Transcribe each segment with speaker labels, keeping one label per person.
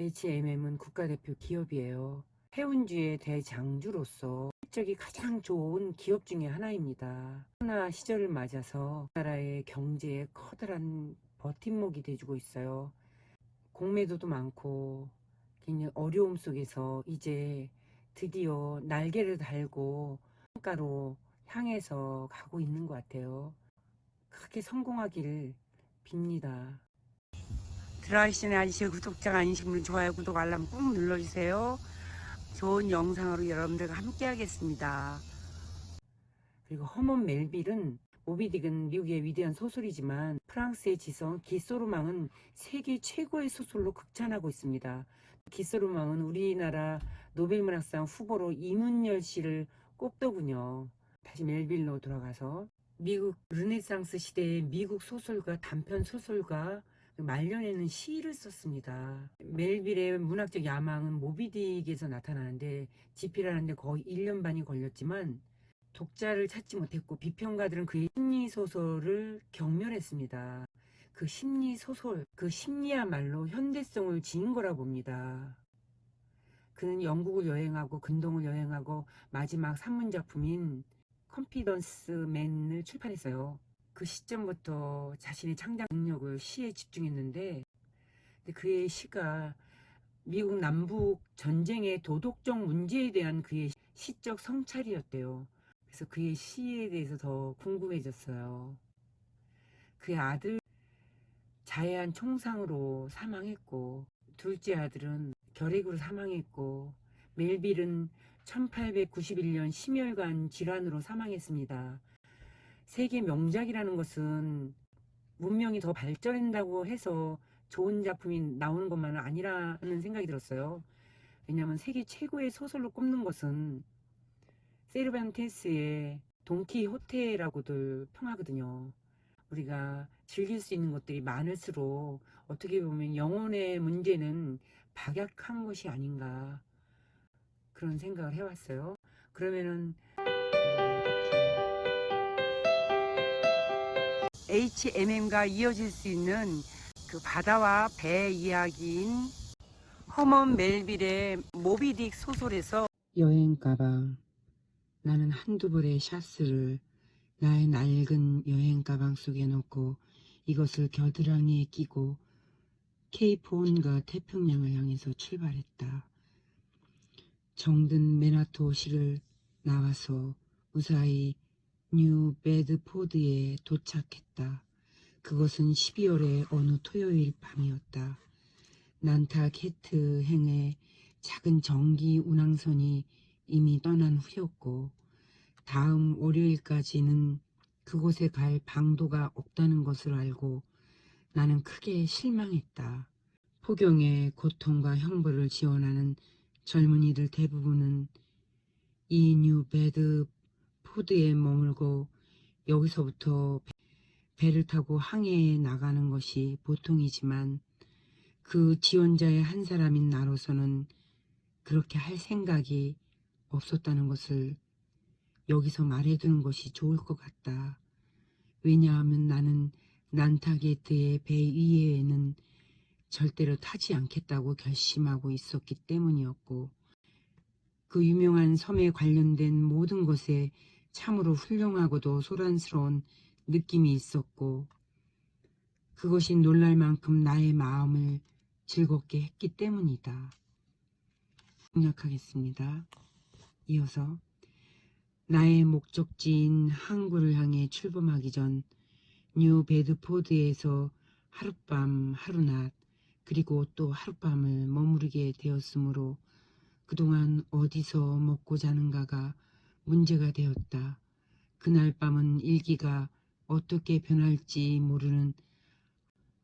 Speaker 1: H&M은 국가대표 기업이에요. 해운주의 대장주로서 실적이 가장 좋은 기업 중에 하나입니다. 코로나 시절을 맞아서 나라의 경제에 커다란 버팀목이 돼주고 있어요. 공매도도 많고 굉장히 어려움 속에서 이제 드디어 날개를 달고 성과로 향해서 가고 있는 것 같아요. 크게 성공하기를 빕니다. 드라이신의 아저씨 구독자가 아니신 분 좋아요, 구독, 알람 꾹 눌러주세요. 좋은 영상으로 여러분들과 함께 하겠습니다. 그리고 허먼 멜빌은 모비딕은 미국의 위대한 소설이지만 프랑스의 지성 기소로망은 세계 최고의 소설로 극찬하고 있습니다. 기소로망은 우리나라 노벨문학상 후보로 이문열 씨를 꼽더군요. 다시 멜빌로 돌아가서 미국 르네상스 시대의 미국 소설가 단편 소설가 말년에는 시를 썼습니다. 멜빌의 문학적 야망은 모비딕에서 나타나는데 집필하는데 거의 1년 반이 걸렸지만 독자를 찾지 못했고 비평가들은 그의 심리 소설을 경멸했습니다. 그 심리 소설, 그 심리야말로 현대성을 지닌 거라 봅니다. 그는 영국을 여행하고 근동을 여행하고 마지막 산문 작품인 컨피던스 맨을 출판했어요. 그 시점부터 자신의 창작 능력을 시에 집중했는데 그의 시가 미국 남북 전쟁의 도덕적 문제에 대한 그의 시적 성찰이었대요. 그래서 그의 시에 대해서 더 궁금해졌어요. 그의 아들 자해한 총상으로 사망했고 둘째 아들은 결핵으로 사망했고 멜빌은 1891년 심혈관 질환으로 사망했습니다. 세계 명작이라는 것은 문명이 더 발전한다고 해서 좋은 작품이 나오는 것만은 아니라는 생각이 들었어요. 왜냐하면 세계 최고의 소설로 꼽는 것은 세르반테스의 돈키호테라고들 평하거든요. 우리가 즐길 수 있는 것들이 많을수록 어떻게 보면 영혼의 문제는 박약한 것이 아닌가 그런 생각을 해왔어요. 그러면은 H&M과 이어질 수 있는 그 바다와 배 이야기인 허먼 멜빌의 모비딕 소설에서 여행 가방 나는 한두 벌의 샤스를 나의 낡은 여행 가방 속에 넣고 이것을 겨드랑이에 끼고 케이프온과 태평양을 향해서 출발했다. 정든 메나토 시를 나와서 무사히 뉴 베드포드에 도착했다. 그것은 12월의 어느 토요일 밤이었다. 난타케트 행의 작은 전기 운항선이 이미 떠난 후였고 다음 월요일까지는 그곳에 갈 방도가 없다는 것을 알고 나는 크게 실망했다. 포경의 고통과 형벌을 지원하는 젊은이들 대부분은 이 뉴 베드 포드에 머물고 여기서부터 배를 타고 항해에 나가는 것이 보통이지만 그 지원자의 한 사람인 나로서는 그렇게 할 생각이 없었다는 것을 여기서 말해두는 것이 좋을 것 같다. 왜냐하면 나는 난타게트의 배 위에는 절대로 타지 않겠다고 결심하고 있었기 때문이었고 그 유명한 섬에 관련된 모든 것에 참으로 훌륭하고도 소란스러운 느낌이 있었고 그것이 놀랄 만큼 나의 마음을 즐겁게 했기 때문이다. 공략하겠습니다. 이어서 나의 목적지인 항구를 향해 출범하기 전 뉴 베드포드에서 하룻밤 하루낮 그리고 또 하룻밤을 머무르게 되었으므로 그동안 어디서 먹고 자는가가 문제가 되었다. 그날 밤은 일기가 어떻게 변할지 모르는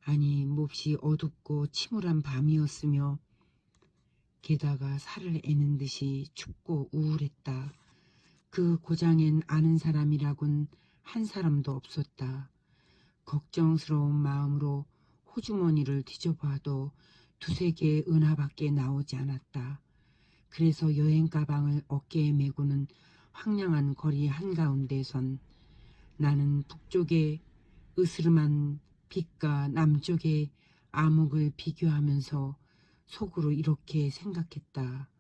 Speaker 1: 아니 몹시 어둡고 침울한 밤이었으며 게다가 살을 애는 듯이 춥고 우울했다. 그 고장엔 아는 사람이라곤 한 사람도 없었다. 걱정스러운 마음으로 호주머니를 뒤져봐도 두세 개의 은하밖에 나오지 않았다. 그래서 여행 가방을 어깨에 메고는 황량한 거리 한가운데선 나는 북쪽의 으스름한 빛과 남쪽의 암흑을 비교하면서 속으로 이렇게 생각했다.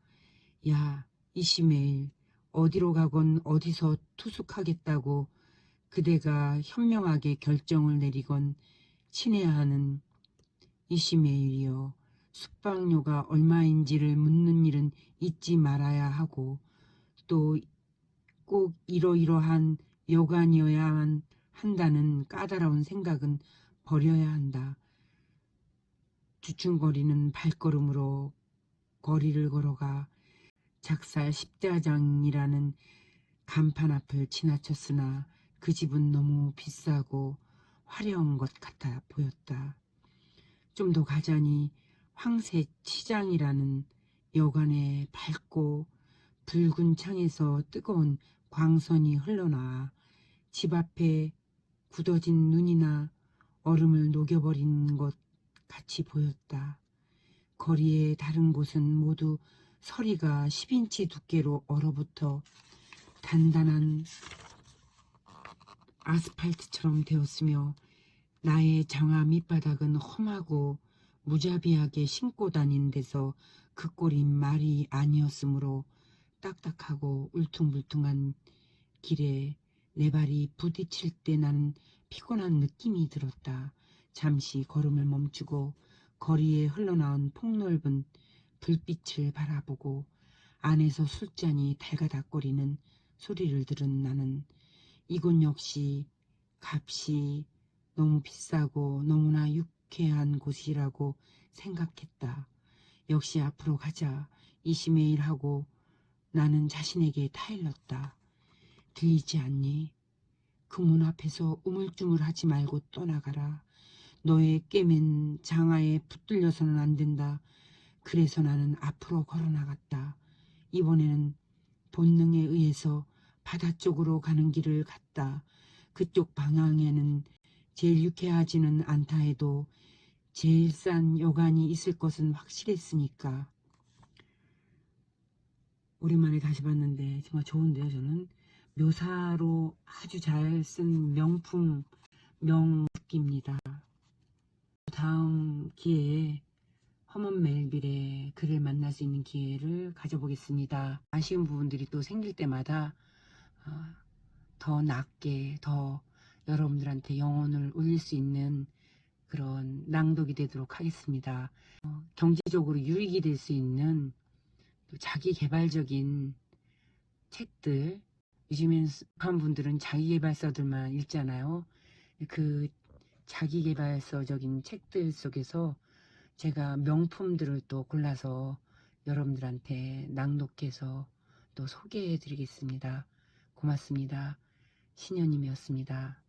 Speaker 1: 야, 이시메일, 어디로 가건 어디서 투숙하겠다고 그대가 현명하게 결정을 내리건 친해야 하는 이시메일이여 숙박료가 얼마인지를 묻는 일은 잊지 말아야 하고 또 꼭 이러이러한 여관이어야만 한다는 까다로운 생각은 버려야 한다. 주춤거리는 발걸음으로 거리를 걸어가 작살 십자장이라는 간판 앞을 지나쳤으나 그 집은 너무 비싸고 화려한 것 같아 보였다. 좀 더 가자니 황새 치장이라는 여관에 밝고 붉은 창에서 뜨거운 광선이 흘러나와 집 앞에 굳어진 눈이나 얼음을 녹여버린 것 같이 보였다. 거리의 다른 곳은 모두 서리가 10인치 두께로 얼어붙어 단단한 아스팔트처럼 되었으며 나의 장화 밑바닥은 험하고 무자비하게 신고 다닌 데서 그 꼴이 말이 아니었으므로 딱딱하고 울퉁불퉁한 길에 내 발이 부딪힐 때 나는 피곤한 느낌이 들었다. 잠시 걸음을 멈추고 거리에 흘러나온 폭넓은 불빛을 바라보고 안에서 술잔이 달가닥거리는 소리를 들은 나는 이곳 역시 값이 너무 비싸고 너무나 유쾌한 곳이라고 생각했다. 역시 앞으로 가자. 이시메일 하고 나는 자신에게 타일렀다. 들리지 않니? 그 문 앞에서 우물쭈물하지 말고 떠나가라. 너의 깨맨 장화에 붙들려서는 안 된다. 그래서 나는 앞으로 걸어나갔다. 이번에는 본능에 의해서 바다 쪽으로 가는 길을 갔다. 그쪽 방향에는 제일 유쾌하지는 않다 해도 제일 싼 여관이 있을 것은 확실했으니까. 오랜만에 다시 봤는데 정말 좋은데요, 저는. 묘사로 아주 잘 쓴 명품 명기입니다. 다음 기회에 허먼 멜빌의 그를 만날 수 있는 기회를 가져보겠습니다. 아쉬운 부분들이 또 생길 때마다 어, 더 낮게 더 여러분들한테 영혼을 울릴 수 있는 그런 낭독이 되도록 하겠습니다. 어, 경제적으로 유익이 될 수 있는 또 자기 개발적인 책들 요즘엔 한 분들은 자기 개발서들만 읽잖아요. 그 자기 개발서적인 책들 속에서 제가 명품들을 또 골라서 여러분들한테 낭독해서 또 소개해 드리겠습니다. 고맙습니다. 신현님이었습니다.